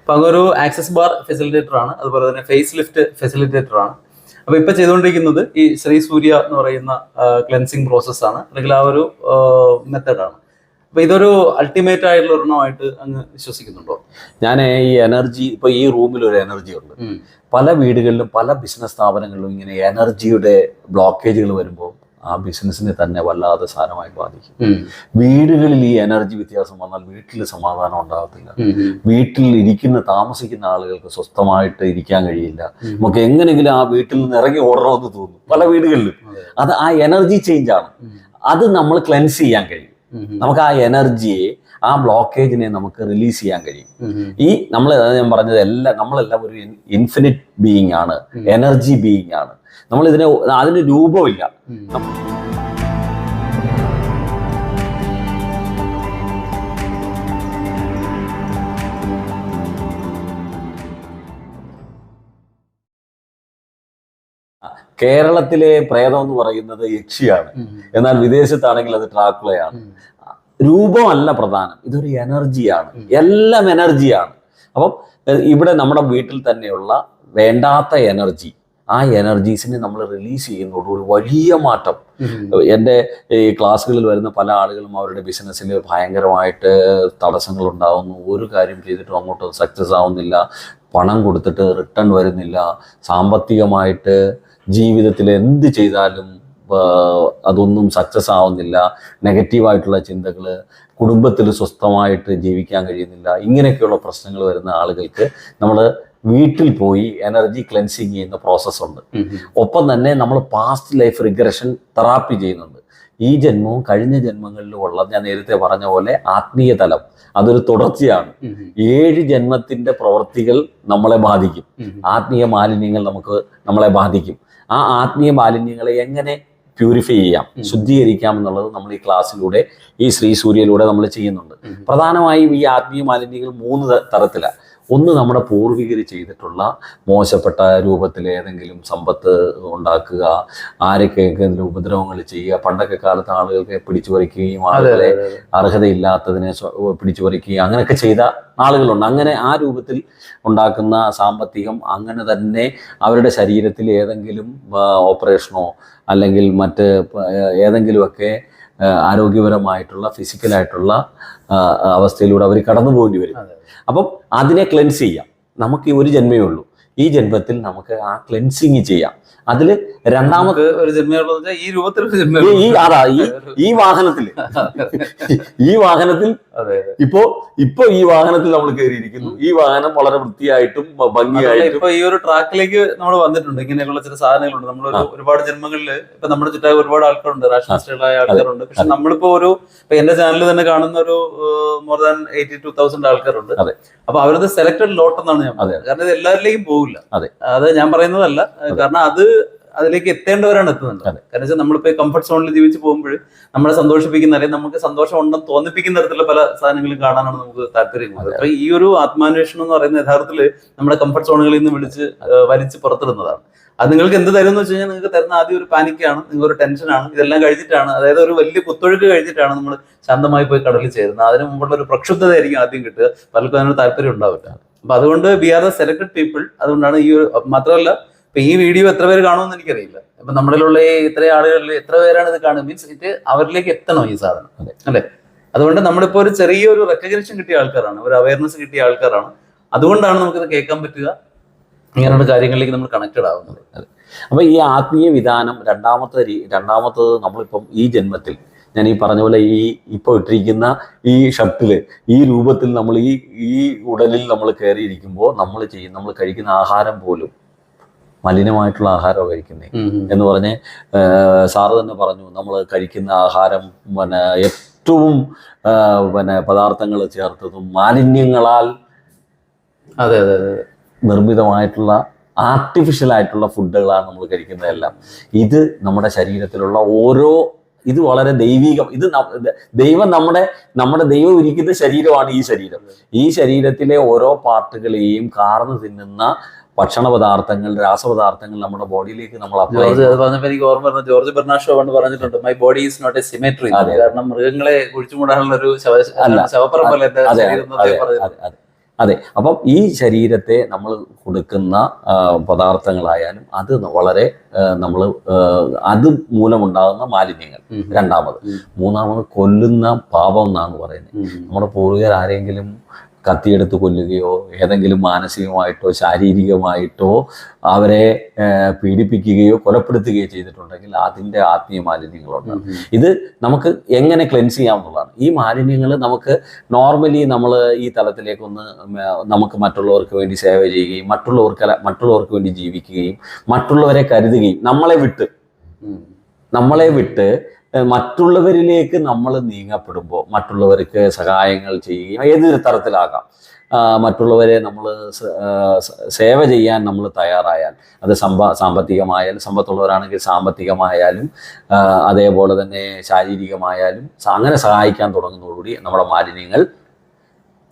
അപ്പൊ അതൊരു access bar facilitator ആണ്. അതുപോലെ തന്നെ ഫേസ് ലിഫ്റ്റ് ഫെസിലിറ്റേറ്റർ ആണ്. അപ്പൊ ഇപ്പൊ ചെയ്തുകൊണ്ടിരിക്കുന്നത് ഈ ശ്രീ സൂര്യ എന്ന് പറയുന്ന ക്ലെൻസിങ് പ്രോസസ് ആണ്. അല്ലെങ്കിൽ ആ ഒരു മെത്തഡാണ് അപ്പൊ ഇതൊരു അൾട്ടിമേറ്റ് ആയിട്ടുള്ള ഒരെണ്ണമായിട്ട് അങ്ങ് വിശ്വസിക്കുന്നുണ്ടോ? ഞാൻ ഈ എനർജി ഇപ്പൊ ഈ റൂമിൽ ഒരു എനർജി ഉണ്ട്. പല വീടുകളിലും പല ബിസിനസ് സ്ഥാപനങ്ങളിലും ഇങ്ങനെ എനർജിയുടെ ബ്ലോക്കേജുകൾ വരുമ്പോൾ ആ ബിസിനസ്സിനെ തന്നെ വല്ലാതെ സാരമായി ബാധിക്കും. വീടുകളിൽ ഈ എനർജി വ്യത്യാസം വന്നാൽ വീട്ടിൽ സമാധാനം ഉണ്ടാകത്തില്ല. വീട്ടിൽ ഇരിക്കുന്ന താമസിക്കുന്ന ആളുകൾക്ക് സ്വസ്ഥമായിട്ട് ഇരിക്കാൻ കഴിയില്ല. നമുക്ക് എങ്ങനെയെങ്കിലും ആ വീട്ടിൽ നിന്ന് ഇറങ്ങി ഓടണമെന്ന് തോന്നും. പല വീടുകളിലും. അത്. ആ എനർജി ചേഞ്ച് ആണ്. അത് നമ്മൾ ക്ലെൻസ് ചെയ്യാൻ കഴിയും. നമുക്ക് ആ എനർജിയെ ആ ബ്ലോക്കേജിനെ നമുക്ക് റിലീസ് ചെയ്യാൻ കഴിയും. ഈ നമ്മൾ ഞാൻ പറഞ്ഞത് എല്ലാം നമ്മളെല്ലാം ഒരു ഇൻഫിനിറ്റ് ബീയിങ് ആണ്. എനർജി ബീയിങ് ആണ്. നമ്മൾ ഇതിനെ അതിന് രൂപമില്ല. കേരളത്തിലെ പ്രേതം എന്ന് പറയുന്നത് യക്ഷിയാണ്. എന്നാൽ വിദേശത്താണെങ്കിൽ അത് ട്രാക്കുളയാണ്. രൂപമല്ല പ്രധാനം. ഇതൊരു എനർജിയാണ്. എല്ലാം എനർജിയാണ്. അപ്പം ഇവിടെ നമ്മുടെ വീട്ടിൽ തന്നെയുള്ള വേണ്ടാത്ത എനർജി. ആ എനർജീസിനെ നമ്മൾ റിലീസ് ചെയ്യുന്നതോടുകൂടി വലിയ മാറ്റം. എന്റെ ഈ ക്ലാസ്സുകളിൽ വരുന്ന പല ആളുകളും അവരുടെ ബിസിനസ്സിൽ ഭയങ്കരമായിട്ട് തടസ്സങ്ങൾ ഉണ്ടാകുന്നു ഒരു കാര്യം ചെയ്തിട്ടും അങ്ങോട്ട് സക്സസ് ആവുന്നില്ല. പണം കൊടുത്തിട്ട് റിട്ടേൺ വരുന്നില്ല. സാമ്പത്തികമായിട്ട് ജീവിതത്തിൽ എന്ത് ചെയ്താലും അതൊന്നും സക്സസ് ആവുന്നില്ല. നെഗറ്റീവായിട്ടുള്ള ചിന്തകൾ കുടുംബത്തിൽ സ്വസ്ഥമായിട്ട് ജീവിക്കാൻ കഴിയുന്നില്ല. ഇങ്ങനെയൊക്കെയുള്ള പ്രശ്നങ്ങൾ വരുന്ന ആളുകൾക്ക് നമ്മൾ വീട്ടിൽ പോയി എനർജി ക്ലെൻസിങ് ചെയ്യുന്ന പ്രോസസ്സുണ്ട് ഒപ്പം തന്നെ നമ്മൾ പാസ്റ്റ് ലൈഫ് റിഗ്രഷൻ തെറാപ്പി ചെയ്യുന്നുണ്ട്. ഈ ജന്മവും കഴിഞ്ഞ ജന്മങ്ങളിലും ഉള്ള ഞാൻ നേരത്തെ പറഞ്ഞ പോലെ ആത്മീയ തലം അതൊരു തുടർച്ചയാണ്. ഏഴ് ജന്മത്തിന്റെ പ്രവൃത്തികൾ നമ്മളെ ബാധിക്കും. ആത്മീയ മാലിന്യങ്ങൾ നമുക്ക് നമ്മളെ ബാധിക്കും. ആ ആത്മീയ മാലിന്യങ്ങളെ എങ്ങനെ പ്യൂരിഫൈ ചെയ്യാം ശുദ്ധീകരിക്കാം എന്നുള്ളത് നമ്മൾ ഈ ക്ലാസ്സിലൂടെ ഈ ശ്രീ സൂര്യയിലൂടെ നമ്മൾ ചെയ്യുന്നുണ്ട്. പ്രധാനമായും ഈ ആത്മീയ മാലിന്യങ്ങൾ മൂന്ന് തരത്തിലാണ് ഒന്ന് നമ്മുടെ പൂർവികർ ചെയ്തിട്ടുള്ള മോശപ്പെട്ട രൂപത്തിൽ ഏതെങ്കിലും സമ്പത്ത് ഉണ്ടാക്കുക ആരൊക്കെ എന്തെങ്കിലും ഉപദ്രവങ്ങൾ ചെയ്യുക പണ്ടൊക്കെ കാലത്ത് ആളുകൾക്ക് പിടിച്ചു പറിക്കുകയും ആളുകളെ അർഹതയില്ലാത്തതിനെ പിടിച്ചു പറിക്കുകയും അങ്ങനെയൊക്കെ ചെയ്ത ആളുകളുണ്ട്. അങ്ങനെ ആ രൂപത്തിൽ ഉണ്ടാക്കുന്ന സാമ്പത്തികം അങ്ങനെ തന്നെ അവരുടെ ശരീരത്തിൽ ഏതെങ്കിലും ഓപ്പറേഷനോ അല്ലെങ്കിൽ മറ്റ് ഏതെങ്കിലുമൊക്കെ ആരോഗ്യപരമായിട്ടുള്ള ഫിസിക്കലായിട്ടുള്ള അവസ്ഥയിലൂടെ അവർ കടന്നു പോകേണ്ടി വരും അപ്പം അതിനെ ക്ലെൻസ് ചെയ്യാം. നമുക്ക് ഈ ഒരു ജന്മേ ഉള്ളൂ. ഈ ജന്മത്തിൽ നമുക്ക് ആ ക്ലെൻസിങ് ചെയ്യാം. അതിൽ രണ്ടാമത് ഒരു വെച്ചാൽ ഈ രൂപത്തിൽ ഈ- ഈ അതാ ഈ ഈ വാഹനത്തിൽ. ഈ വാഹനത്തിൽ ഇപ്പോ ഇപ്പൊ ഈ വാഹനത്തിൽ നമ്മൾ കയറിയിരിക്കുന്നു. ഈ വാഹനം വളരെ വൃത്തിയായിട്ടും ഭംഗിയായിട്ടും ഇപ്പൊ ഈ ഒരു ട്രാക്കിലേക്ക് നമ്മൾ വന്നിട്ടുണ്ട്. ഇങ്ങനെയുള്ള ചില സാധനങ്ങളുണ്ട്. നമ്മൾ ഒരുപാട് ജന്മങ്ങളിൽ ഇപ്പൊ നമ്മുടെ ചുറ്റായ ഒരുപാട് ആൾക്കാരുണ്ട്. റാഷണലിസ്റ്റുകളായ ആൾക്കാരുണ്ട്. പക്ഷെ നമ്മളിപ്പോ ഒരു ഇപ്പൊ എന്റെ ചാനലിൽ തന്നെ കാണുന്ന ഒരു more than eighty two thousand ആൾക്കാരുണ്ട്. അപ്പൊ അവരത് സെലക്ടഡ് ലോട്ട് എന്നാണ് ഞാൻ കാരണം ഇത് എല്ലാവരിലേക്കും പോകില്ല അതെ. അത് ഞാൻ പറയുന്നതല്ല. കാരണം അത് അതിലേക്ക് എത്തേണ്ടവരാണ് എത്തുന്നത്. കാരണം വെച്ചാൽ നമ്മളിപ്പോ കംഫർട്ട് സോണിൽ ജീവിച്ച് പോകുമ്പോൾ നമ്മളെ സന്തോഷിപ്പിക്കുന്ന അല്ലെങ്കിൽ നമുക്ക് സന്തോഷം ഉണ്ടെന്ന് തോന്നിപ്പിക്കുന്ന തരത്തിലുള്ള പല സാധനങ്ങളും കാണാനാണ് നമുക്ക് താല്പര്യം. അപ്പൊ ഈ ഒരു ആത്മാന്വേഷണം എന്ന് പറയുന്ന യഥാർത്ഥത്തിൽ നമ്മുടെ കംഫർട്ട് സോണുകളിൽ നിന്ന് വിളിച്ച് വലിച്ച് പുറത്തിടുന്നതാണ്. അത് നിങ്ങൾക്ക് എന്ത് തരും എന്ന് വെച്ച് കഴിഞ്ഞാൽ നിങ്ങൾക്ക് തരുന്ന ആദ്യം ഒരു പാനിക്കാണ് നിങ്ങൾ ഒരു ടെൻഷനാണ് ഇതെല്ലാം കഴിഞ്ഞിട്ടാണ്. അതായത് ഒരു വലിയ കുത്തൊഴുക്ക് കഴിഞ്ഞിട്ടാണ് നമ്മൾ ശാന്തമായി പോയി കടലിൽ ചേരുന്നത്. അതിന് മുമ്പുള്ള ഒരു പ്രക്ഷുബ്ധതയായിരിക്കും ആദ്യം കിട്ടുക. പലർക്കും അതിനൊരു താല്പര്യം ഉണ്ടാവില്ല. അപ്പൊ അതുകൊണ്ട് we are the selected people അതുകൊണ്ടാണ് ഈ ഒരു മാത്രമല്ല ഇപ്പൊ ഈ വീഡിയോ എത്ര പേര് കാണുമെന്ന് എനിക്കറിയില്ല. ഇപ്പൊ നമ്മളിലുള്ള ഈ ഇത്ര ആളുകളിൽ എത്ര പേരാണ് ഇത് കാണുക? മീൻസ് ഇത് അവരിലേക്ക് എത്തണം ഈ സാധനം. അല്ലേ? അതുകൊണ്ട് നമ്മളിപ്പോ ഒരു ചെറിയൊരു റെക്കഗ്നേഷൻ കിട്ടിയ ആൾക്കാരാണ്. ഒരു അവയർനെസ് കിട്ടിയ ആൾക്കാരാണ്. അതുകൊണ്ടാണ് നമുക്കിത് കേൾക്കാൻ പറ്റുക. ഇങ്ങനെയുള്ള കാര്യങ്ങളിലേക്ക് നമ്മൾ കണക്റ്റഡ് ആവുന്നത്. അപ്പൊ ഈ ആത്മീയ വിധാനം രണ്ടാമത്തെ രണ്ടാമത്തത് നമ്മളിപ്പം ഈ ജന്മത്തിൽ ഞാൻ ഈ പറഞ്ഞ പോലെ ഈ ഇപ്പോൾ ഇട്ടിരിക്കുന്ന ഈ ഷർട്ടിൽ ഈ രൂപത്തിൽ നമ്മൾ ഈ ഈ ഉടലിൽ നമ്മൾ കയറിയിരിക്കുമ്പോൾ നമ്മൾ ചെയ്യും നമ്മൾ കഴിക്കുന്ന ആഹാരം പോലും മലിനമായിട്ടുള്ള ആഹാരമാണ് കഴിക്കുന്നത് എന്ന് പറഞ്ഞ് സാറ് തന്നെ പറഞ്ഞു നമ്മൾ കഴിക്കുന്ന ആഹാരം പിന്നെ ഏറ്റവും പിന്നെ പദാർത്ഥങ്ങൾ ചേർത്തതും മാലിന്യങ്ങളാൽ അതെ അതെ അതെ. നിർമ്മിതമായിട്ടുള്ള ആർട്ടിഫിഷ്യൽ ആയിട്ടുള്ള ഫുഡുകളാണ് നമ്മൾ കഴിക്കുന്നതെല്ലാം. ഇത് നമ്മുടെ ശരീരത്തിലുള്ള ഓരോ ഇത് വളരെ ദൈവികം. ഇത് ദൈവം നമ്മുടെ നമ്മുടെ ദൈവം ഇരിക്കുന്ന ശരീരമാണ് ഈ ശരീരം. ഈ ശരീരത്തിലെ ഓരോ പാർട്ടുകളെയും കാർന്ന് തിന്നുന്ന ഭക്ഷണ പദാർത്ഥങ്ങൾ രാസപദാർത്ഥങ്ങൾ നമ്മുടെ ബോഡിയിലേക്ക് നമ്മൾ ജോർജ് എനിക്ക് ഓർമ്മ പറഞ്ഞു ജോർജ് ബെർണാഷോ പണ്ട് പറഞ്ഞിട്ടുണ്ട് my body is not a cemetery. കാരണം മൃഗങ്ങളെ കുഴിച്ചുമൂടാനുള്ള ഒരു ശവ അതെ അപ്പം ഈ ശരീരത്തെ നമ്മൾ കൊടുക്കുന്ന പദാർത്ഥങ്ങളായാലും അത് വളരെ നമ്മൾ അത് മൂലമുണ്ടാകുന്ന മാലിന്യങ്ങൾ. രണ്ടാമത് മൂന്നാമത് കൊല്ലുന്ന പാപം എന്നാണ് പറയുന്നത്. നമ്മുടെ പൂർവികർ ആരെങ്കിലും കത്തിയെടുത്ത് കൊല്ലുകയോ ഏതെങ്കിലും മാനസികമായിട്ടോ ശാരീരികമായിട്ടോ അവരെ പീഡിപ്പിക്കുകയോ കൊലപ്പെടുത്തുകയോ ചെയ്തിട്ടുണ്ടെങ്കിൽ അതിന്റെ ആത്മീയ മാലിന്യങ്ങളുണ്ട്. ഇത് നമുക്ക് എങ്ങനെ ക്ലെൻസ് ചെയ്യാവുന്നതാണ് ഈ മാലിന്യങ്ങൾ നമുക്ക് നോർമലി നമ്മൾ ഈ തലത്തിലേക്കൊന്ന് നമുക്ക് മറ്റുള്ളവർക്ക് വേണ്ടി സേവ ചെയ്യുകയും മറ്റുള്ളവർക്ക് മറ്റുള്ളവർക്ക് വേണ്ടി ജീവിക്കുകയും മറ്റുള്ളവരെ കരുതുകയും നമ്മളെ വിട്ട്. നമ്മളെ വിട്ട് മറ്റുള്ളവരിലേക്ക് നമ്മൾ നീങ്ങപ്പെടുമ്പോൾ മറ്റുള്ളവർക്ക് സഹായങ്ങൾ ചെയ്യുകയും ഏതൊരു തരത്തിലാകാം. മറ്റുള്ളവരെ നമ്മൾ സേവ ചെയ്യാൻ നമ്മൾ തയ്യാറായാൽ അത് സമ്പ സാമ്പത്തികമായാലും സമ്പത്തുള്ളവരാണെങ്കിൽ സാമ്പത്തികമായാലും അതേപോലെ തന്നെ ശാരീരികമായാലും അങ്ങനെ സഹായിക്കാൻ തുടങ്ങുന്നതോടുകൂടി നമ്മുടെ മാലിന്യങ്ങൾ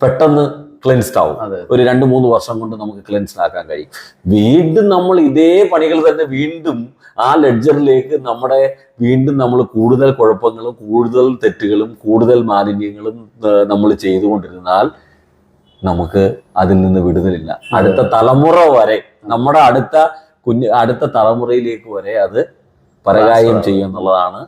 പെട്ടെന്ന് ക്ലെൻസ്ഡ് ആവും. അതെ ഒരു രണ്ട് മൂന്ന് വർഷം കൊണ്ട് നമുക്ക് ക്ലെൻസ്ഡ് ആക്കാൻ കഴിയും. വീണ്ടും നമ്മൾ ഇതേ പണികൾ തന്നെ വീണ്ടും ആ ലെഡ്ജറിലേക്ക് നമ്മുടെ വീണ്ടും നമ്മൾ കൂടുതൽ കുഴപ്പങ്ങളും കൂടുതൽ തെറ്റുകളും കൂടുതൽ മാലിന്യങ്ങളും നമ്മൾ ചെയ്തുകൊണ്ടിരുന്നാൽ നമുക്ക് അതിൽ നിന്ന് വിടുതലില്ല. അടുത്ത തലമുറ വരെ നമ്മുടെ അടുത്ത കുഞ്ഞ് അടുത്ത തലമുറയിലേക്ക് വരെ അത് പരകായം ചെയ്യും എന്നുള്ളതാണ്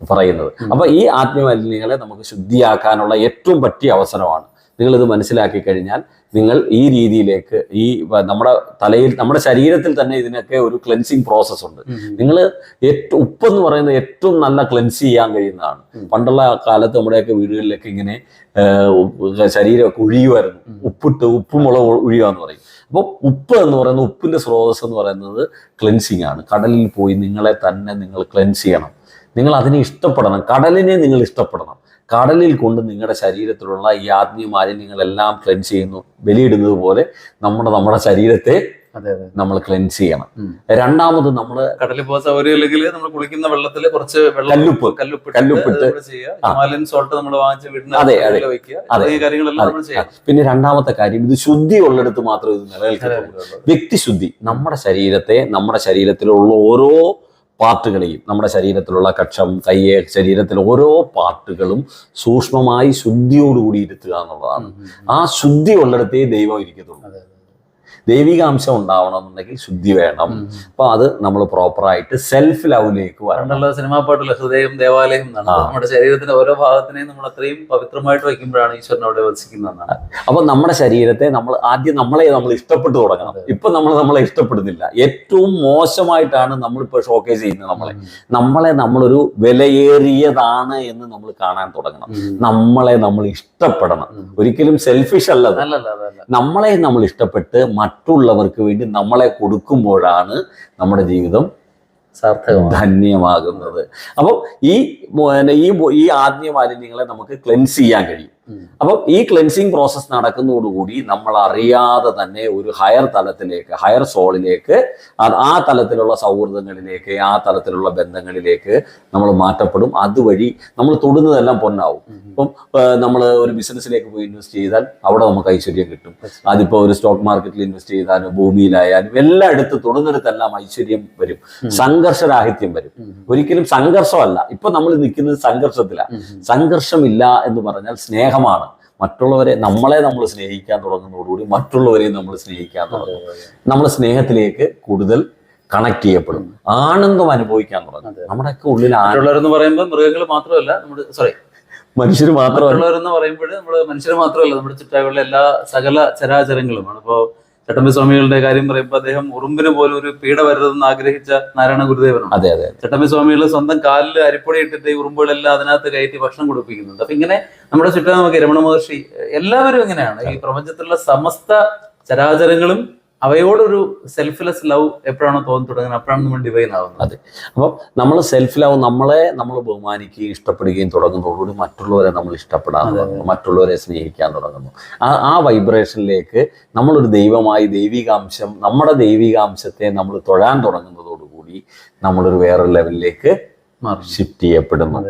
പറയുന്നത്. അപ്പൊ ഈ ആത്മീയ മാലിന്യങ്ങളെ നമുക്ക് ശുദ്ധിയാക്കാനുള്ള ഏറ്റവും പറ്റിയ അവസരമാണ് നിങ്ങളിത് മനസ്സിലാക്കി കഴിഞ്ഞാൽ നിങ്ങൾ ഈ രീതിയിലേക്ക് ഈ നമ്മുടെ തലയിൽ നമ്മുടെ ശരീരത്തിൽ തന്നെ ഇതിനൊക്കെ ഒരു ക്ലെൻസിങ് പ്രോസസ്സ് ഉണ്ട്. നിങ്ങൾ ഏറ്റവും ഉപ്പെന്ന് പറയുന്നത് ഏറ്റവും നല്ല ക്ലെൻസ് ചെയ്യാൻ കഴിയുന്നതാണ്. പണ്ടുള്ള കാലത്ത് നമ്മുടെയൊക്കെ വീടുകളിലൊക്കെ ഇങ്ങനെ ശരീരമൊക്കെ ഒഴിയുമായിരുന്നു. ഉപ്പിട്ട് ഉപ്പും മുളക് എന്ന് പറയും. അപ്പോൾ ഉപ്പ് എന്ന് പറയുന്നത് ഉപ്പിന്റെ സ്രോതസ് എന്ന് പറയുന്നത് ക്ലെൻസിങ് ആണ്. കടലിൽ പോയി നിങ്ങളെ തന്നെ നിങ്ങൾ ക്ലെൻസ് ചെയ്യണം. നിങ്ങൾ അതിനെ ഇഷ്ടപ്പെടണം. കടലിനെ നിങ്ങൾ ഇഷ്ടപ്പെടണം. കടലിൽ കൊണ്ട് നിങ്ങളുടെ ശരീരത്തിലുള്ള ഈ ആത്മീയ മാലിന്യങ്ങളെല്ലാം ക്ലെൻസ് ചെയ്യുന്നു. ബലിയിടുന്നത് പോലെ നമ്മുടെ നമ്മുടെ ശരീരത്തെ അതെ അതെ. നമ്മൾ ക്ലെൻസ് ചെയ്യണം. രണ്ടാമത് നമ്മൾ കടലിൽ പോകാൻ സൗകര്യം ഇല്ലെങ്കിൽ നമ്മൾ കുളിക്കുന്ന വെള്ളത്തിൽ കുറച്ച് കല്ലുപ്പ് കല്ലുപ്പ് കല്ലുപ്പിട്ട് സോൾട്ട് നമ്മൾ വാങ്ങിച്ച് വീടിന് അതെ, അതെ. വെക്കുക. അതെ. കാര്യങ്ങളെല്ലാം നമ്മൾ ചെയ്യാം പിന്നെ രണ്ടാമത്തെ കാര്യം ഇത് ശുദ്ധി ഉള്ളിടത്ത് മാത്രം ഇത് നിലനിൽക്കത്തുള്ളൂ. വ്യക്തിശുദ്ധി. നമ്മുടെ ശരീരത്തെ നമ്മുടെ ശരീരത്തിലുള്ള ഓരോ പാർട്ടുകളെയും നമ്മുടെ ശരീരത്തിലുള്ള കക്ഷം കയ്യെ ശരീരത്തിലെ ഓരോ പാർട്ടുകളും സൂക്ഷ്മമായി ശുദ്ധിയോടുകൂടി ഇരുത്തുക എന്നുള്ളതാണ്. ആ ശുദ്ധി ഉള്ളിടത്തേ ദൈവം ഇരിക്കത്തുള്ളൂ. ദൈവികാംശം ഉണ്ടാവണമെന്നുണ്ടെങ്കിൽ ശുദ്ധി വേണം. അപ്പൊ അത് നമ്മൾ പ്രോപ്പറായിട്ട് സെൽഫ് ലവിലേക്ക് വരണം. സിനിമാ പാട്ടില്ല ഹൃദയം ദേവാലയം എന്നാണ്. നമ്മുടെ ശരീരത്തിന്റെ ഓരോ ഭാഗത്തിനെയും നമ്മൾ അത്രയും പവിത്രമായിട്ട് വയ്ക്കുമ്പോഴാണ് ഈശ്വരൻ അവിടെ വസിക്കുന്നതെന്നാണ് അപ്പൊ നമ്മുടെ ശരീരത്തെ നമ്മൾ ആദ്യം നമ്മളെ നമ്മൾ ഇഷ്ടപ്പെട്ടു തുടങ്ങണം. ഇപ്പൊ നമ്മൾ നമ്മളെ ഇഷ്ടപ്പെടുന്നില്ല. ഏറ്റവും മോശമായിട്ടാണ് നമ്മളിപ്പോ ഷോക്കേസ് ചെയ്യുന്നത് നമ്മളെ. നമ്മളെ നമ്മളൊരു വിലയേറിയതാണ് എന്ന് നമ്മൾ കാണാൻ തുടങ്ങണം. നമ്മളെ നമ്മൾ ഇഷ്ടപ്പെടണം. ഒരിക്കലും സെൽഫിഷ് അല്ല നമ്മളെ നമ്മൾ ഇഷ്ടപ്പെട്ട് മറ്റുള്ളവർക്ക് വേണ്ടി നമ്മളെ കൊടുക്കുമ്പോഴാണ് നമ്മുടെ ജീവിതം ധന്യമാകുന്നത് അപ്പം ഈ ഈ ആത്മീയ മാലിന്യങ്ങളെ നമുക്ക് ക്ലെൻസ് ചെയ്യാൻ കഴിയും. അപ്പം ഈ ക്ലെൻസിങ് പ്രോസസ് നടക്കുന്നതോടുകൂടി നമ്മൾ അറിയാതെ തന്നെ ഒരു ഹയർ തലത്തിലേക്ക് ഹയർ സോളിലേക്ക് ആ തലത്തിലുള്ള സൗഹൃദങ്ങളിലേക്ക് ആ തലത്തിലുള്ള ബന്ധങ്ങളിലേക്ക് നമ്മൾ മാറ്റപ്പെടും. അതുവഴി നമ്മൾ തൊടുന്നതെല്ലാം പൊന്നാവും. ഇപ്പം നമ്മൾ ഒരു ബിസിനസ്സിലേക്ക് പോയി ഇൻവെസ്റ്റ് ചെയ്താൽ അവിടെ നമുക്ക് ഐശ്വര്യം കിട്ടും. അതിപ്പോൾ ഒരു സ്റ്റോക്ക് മാർക്കറ്റിൽ ഇൻവെസ്റ്റ് ചെയ്താലും ഭൂമിയിലായാലും എല്ലായിടത്ത് തൊടുന്നിടത്തെല്ലാം ഐശ്വര്യം വരും. സംഘർഷരാഹിത്യം വരും. ഒരിക്കലും സംഘർഷമല്ല. ഇപ്പൊ നമ്മൾ നിൽക്കുന്നത് സംഘർഷത്തിലാണ് സംഘർഷമില്ല എന്ന് പറഞ്ഞാൽ സ്നേഹമാണ്. മറ്റുള്ളവരെ നമ്മളെ നമ്മൾ സ്നേഹിക്കാൻ തുടങ്ങുന്നതോടുകൂടി മറ്റുള്ളവരെയും നമ്മൾ സ്നേഹിക്കാൻ തുടങ്ങും. നമ്മൾ സ്നേഹത്തിലേക്ക് കൂടുതൽ കണക്ട് ചെയ്യപ്പെടും. ആനന്ദം അനുഭവിക്കാൻ തുടങ്ങും. നമ്മുടെ നമ്മുടെയൊക്കെ ഉള്ളിൽ മറ്റുള്ളവരെന്ന് പറയുമ്പോൾ മൃഗങ്ങൾ മാത്രമല്ല നമ്മുടെ സോറി മനുഷ്യർ മാത്രമല്ല. മറ്റുള്ളവരെന്ന് പറയുമ്പോൾ നമ്മൾ മനുഷ്യർ മാത്രമല്ല നമ്മുടെ ചുറ്റായുള്ള എല്ലാ സകല ചരാചരങ്ങളുമാണ്. ഇപ്പോ ചട്ടമ്പി സ്വാമികളുടെ കാര്യം പറയുമ്പോൾ അദ്ദേഹം ഉറുമ്പിന് പോലും ഒരു പീഡ വരരുതെന്ന് ആഗ്രഹിച്ച നാരായണ ഗുരുദേവനാണ്. അതെ അതെ ചട്ടമ്പി സ്വാമികൾ സ്വന്തം കാലിൽ അരിപ്പൊടി ഇട്ടിട്ട് ഈ ഉറുമ്പുകളെല്ലാം അതിനകത്ത് കയറ്റി ഭക്ഷണം കൊടുപ്പിക്കുന്നുണ്ട്. അപ്പൊ ഇങ്ങനെ നമ്മുടെ ചുറ്റും നമുക്ക് രമണ മഹർഷി എല്ലാവരും ഇങ്ങനെയാണ്. ഈ പ്രപഞ്ചത്തിലുള്ള സമസ്ത ചരാചരങ്ങളും അവയോടൊരു സെൽഫ്ലെസ് ലവ് എപ്പോഴാണോ തോന്നി തുടങ്ങുന്നത് അപ്പോഴാണ് നമ്മൾ ഡിവൈൻ ആവുന്നത്. അതെ. അപ്പം നമ്മൾ സെൽഫ് ലവ് നമ്മളെ നമ്മൾ ബഹുമാനിക്കുകയും ഇഷ്ടപ്പെടുകയും തുടങ്ങുന്നതോടുകൂടി മറ്റുള്ളവരെ നമ്മൾ ഇഷ്ടപ്പെടാൻ തുടങ്ങുന്നു മറ്റുള്ളവരെ സ്നേഹിക്കാൻ തുടങ്ങുന്നു. ആ ആ വൈബ്രേഷനിലേക്ക് നമ്മളൊരു ദൈവമായി ദൈവികാംശം നമ്മുടെ ദൈവികാംശത്തെ നമ്മൾ തൊഴാൻ തുടങ്ങുന്നതോടുകൂടി നമ്മളൊരു വേറൊരു ലെവലിലേക്ക് ഷിഫ്റ്റ് ചെയ്യപ്പെടുന്നു.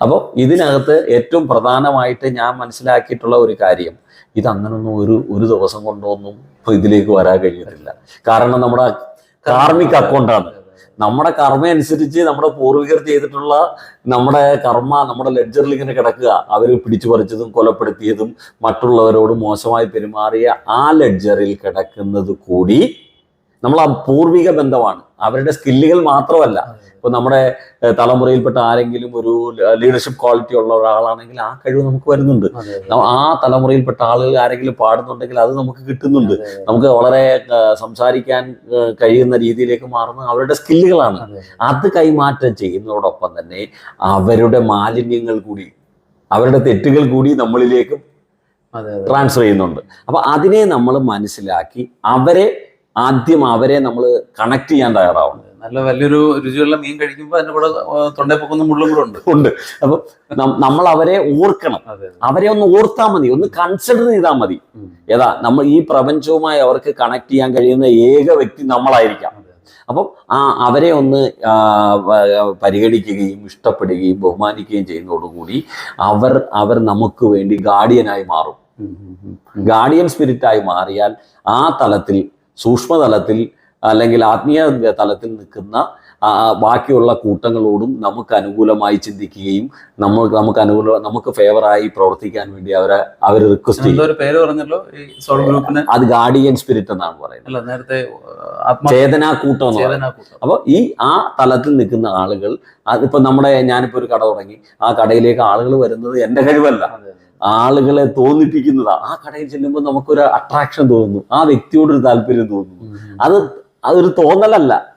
അപ്പോൾ ഇതിനകത്ത് ഏറ്റവും പ്രധാനമായിട്ട് ഞാൻ മനസ്സിലാക്കിയിട്ടുള്ള ഒരു കാര്യം ഇത് അങ്ങനൊന്നും ഒരു ഒരു ദിവസം കൊണ്ടൊന്നും ഇപ്പൊ ഇതിലേക്ക് വരാൻ കഴിയത്തില്ല കാരണം നമ്മുടെ കാർമിക് അക്കൗണ്ടാണ്. നമ്മുടെ കർമ്മ അനുസരിച്ച് നമ്മുടെ പൂർവികർ ചെയ്തിട്ടുള്ള നമ്മുടെ കർമ്മ നമ്മുടെ ലെഡ്ജറിൽ ഇങ്ങനെ കിടക്കുക. അവർ പിടിച്ചു പറിച്ചതും കൊലപ്പെടുത്തിയതും മറ്റുള്ളവരോട് മോശമായി പെരുമാറിയ ആ ലെഡ്ജറിൽ കിടക്കുന്നത് കൂടി നമ്മൾ ആ പൂർവിക ബന്ധമാണ്. അവരുടെ സ്കില്ലുകൾ മാത്രമല്ല. ഇപ്പൊ നമ്മുടെ തലമുറയിൽപ്പെട്ട ആരെങ്കിലും ഒരു ലീഡർഷിപ്പ് ക്വാളിറ്റി ഉള്ള ഒരാളാണെങ്കിൽ ആ കഴിവ് നമുക്ക് വരുന്നുണ്ട്. ആ തലമുറയിൽപ്പെട്ട ആളുകൾ ആരെങ്കിലും പാടുന്നുണ്ടെങ്കിൽ അത് നമുക്ക് കിട്ടുന്നുണ്ട്. നമുക്ക് വളരെ സംസാരിക്കാൻ കഴിയുന്ന രീതിയിലേക്ക് മാറുന്ന അവരുടെ സ്കില്ലുകളാണ്. അതെ. കൈമാറ്റം ചെയ്യുന്നതോടൊപ്പം തന്നെ അവരുടെ മാലിന്യങ്ങൾ കൂടി അവരുടെ തെറ്റുകൾ കൂടി നമ്മളിലേക്ക്. ട്രാൻസ്ഫർ ചെയ്യുന്നുണ്ട്. അപ്പൊ അതിനെ നമ്മൾ മനസ്സിലാക്കി അവരെ ആദ്യം അവരെ നമ്മൾ കണക്ട് ചെയ്യാൻ തയ്യാറാവുന്നത് നല്ല വലിയൊരു രുചിയുള്ള മീൻ കഴിക്കുമ്പോൾ അതിന്റെ കൂടെ തൊണ്ടേ പൊക്കുന്ന മുള്ളും കൂടെ ഉണ്ട്. ഉണ്ട്. അപ്പൊ നമ്മൾ അവരെ ഓർക്കണം. അവരെ ഒന്ന് ഓർത്താൽ മതി. ഒന്ന് കൺസിഡർ ചെയ്താൽ മതി. ഏതാ? നമ്മൾ ഈ പ്രപഞ്ചവുമായി അവർക്ക് കണക്ട് ചെയ്യാൻ കഴിയുന്ന ഏക വ്യക്തി നമ്മളായിരിക്കാം. അപ്പം ആ അവരെ ഒന്ന് പരിഗണിക്കുകയും ഇഷ്ടപ്പെടുകയും ബഹുമാനിക്കുകയും ചെയ്യുന്നതോടുകൂടി അവർ അവർ നമുക്ക് വേണ്ടി ഗാർഡിയനായി മാറും. ഗാർഡിയൻ സ്പിരിറ്റായി മാറിയാൽ ആ തലത്തിൽ സൂക്ഷ്മതലത്തിൽ അല്ലെങ്കിൽ ആത്മീയ തലത്തിൽ നിൽക്കുന്ന ബാക്കിയുള്ള കൂട്ടങ്ങളോടും നമുക്ക് അനുകൂലമായി ചിന്തിക്കുകയും നമ്മൾ നമുക്ക് അനുകൂല നമുക്ക് ഫേവറായി പ്രവർത്തിക്കാൻ വേണ്ടി അവരെ അവർ റിക്വസ്റ്റ് ചെയ്യും. പേര് പറഞ്ഞല്ലോ അത് ഗാർഡിയൻ സ്പിരിറ്റ് എന്നാണ് പറയുന്നത്. അല്ല നേരത്തെ ചേതനാ കൂട്ടം എന്ന് പറയുന്നത്. അപ്പോൾ ഈ ആ തലത്തിൽ നിൽക്കുന്ന ആളുകൾ അതിപ്പോ നമ്മുടെ ഞാനിപ്പോ ഒരു കട തുടങ്ങി. ആ കടയിലേക്ക് ആളുകൾ വരുന്നത് എന്റെ കഴിവല്ല. ആളുകളെ തോന്നിപ്പിക്കുന്നതാ. ആ കടയിൽ ചെല്ലുമ്പോൾ നമുക്കൊരു അട്രാക്ഷൻ തോന്നുന്നു. ആ വ്യക്തിയോട് ഒരു താല്പര്യം തോന്നുന്നു. അത് അതൊരു തോന്നലല്ല.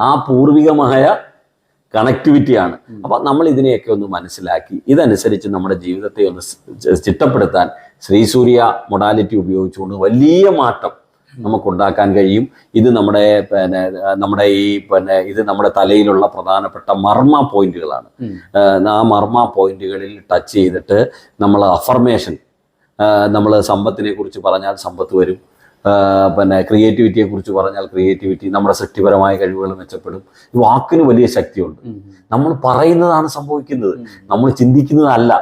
ആ പൂർവികമായ കണക്ടിവിറ്റിയാണ് ആണ്. അപ്പൊ നമ്മൾ ഇതിനെയൊക്കെ ഒന്ന് മനസ്സിലാക്കി. ഇതനുസരിച്ച് നമ്മുടെ ജീവിതത്തെ ഒന്ന് ചിട്ടപ്പെടുത്താൻ ശ്രീസൂര്യ മൊഡാലിറ്റി ഉപയോഗിച്ചുകൊണ്ട് വലിയ മാറ്റം നമുക്കുണ്ടാക്കാൻ കഴിയും. ഇത് നമ്മുടെ പിന്നെ നമ്മുടെ ഈ പിന്നെ ഇത് നമ്മുടെ തലയിലുള്ള പ്രധാനപ്പെട്ട മർമ്മ പോയിന്റുകളാണ്. ആ മർമ്മ പോയിന്റുകളിൽ ടച്ച് ചെയ്തിട്ട് നമ്മൾ അഫർമേഷൻ നമ്മൾ സമ്പത്തിനെ കുറിച്ച് പറഞ്ഞാൽ സമ്പത്ത് വരും. പിന്നെ ക്രിയേറ്റിവിറ്റിയെ കുറിച്ച് പറഞ്ഞാൽ ക്രിയേറ്റിവിറ്റി നമ്മുടെ സൃഷ്ടിപരമായ കഴിവുകൾ മെച്ചപ്പെടും. വാക്കിന് വലിയ ശക്തിയുണ്ട്. നമ്മൾ പറയുന്നതാണ് സംഭവിക്കുന്നത്. നമ്മൾ ചിന്തിക്കുന്നതല്ല.